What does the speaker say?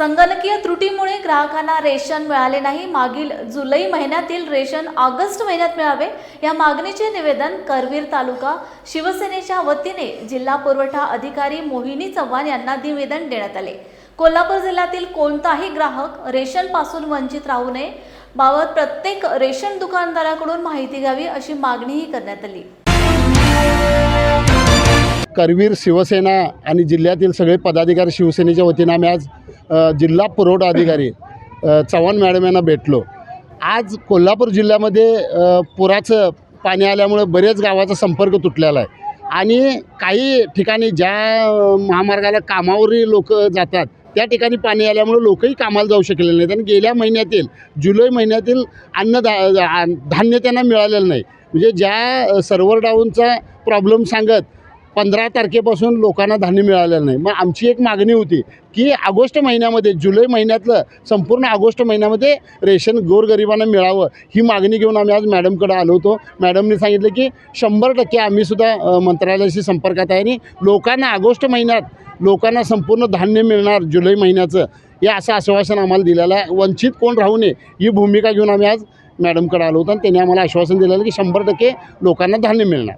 संगणकीय त्रुटीमुळे ग्राहकांना रेशन मिळाले नाही. मागील जुलै महिन्यातील रेशन ऑगस्ट महिन्यात मिळावे या मागणीचे निवेदन करवीर तालुका शिवसेनेच्या वतीने जिल्हा पुरवठा अधिकारी मोहिनी चव्हाण यांना निवेदन देण्यात आले. कोल्हापूर जिल्ह्यातील कोणताही ग्राहक रेशनपासून वंचित राहू नये बाबत प्रत्येक रेशन दुकानदाराकडून माहिती घ्यावी अशी मागणीही करण्यात आली. करवीर शिवसेना आणि जिल्ह्यातील सगळे पदाधिकारी शिवसेनेच्या वतीनं आम्ही आज जिल्हा पुरवठा अधिकारी चव्हाण मॅडम यांना भेटलो. आज कोल्हापूर जिल्ह्यामध्ये पुराचं पाणी आल्यामुळं बरेच गावाचा संपर्क तुटलेला आहे. आणि काही ठिकाणी ज्या महामार्गाला कामावरही लोक जातात त्या ठिकाणी पाणी आल्यामुळे लोकही कामाला जाऊ शकलेले नाहीत. आणि गेल्या महिन्यातील जुलै महिन्यातील अन्नधा धान्य त्यांना मिळालेलं नाही. म्हणजे ज्या सर्व्हर डाऊनचा प्रॉब्लेम सांगत पंधरा तारखेपासून लोकांना धान्य मिळालेलं नाही. मग आमची एक मागणी होती की ऑगस्ट महिन्यामध्ये जुलै महिन्यातलं संपूर्ण ऑगस्ट महिन्यामध्ये रेशन गोरगरिबांना मिळावं. ही मागणी घेऊन आम्ही आज मॅडमकडे आलो होतो. मॅडमने सांगितलं की शंभर टक्के आम्हीसुद्धा मंत्रालयाशी संपर्कात आहे आणि लोकांना ऑगस्ट महिन्यात लोकांना संपूर्ण धान्य मिळणार जुलै महिन्याचं हे असं आश्वासन आम्हाला दिलेलं आहे. वंचित कोण राहू नये ही भूमिका घेऊन आम्ही आज मॅडमकडे आलो होतो आणि त्यांनी आम्हाला आश्वासन दिलेलं की शंभर टक्के लोकांना धान्य मिळणार.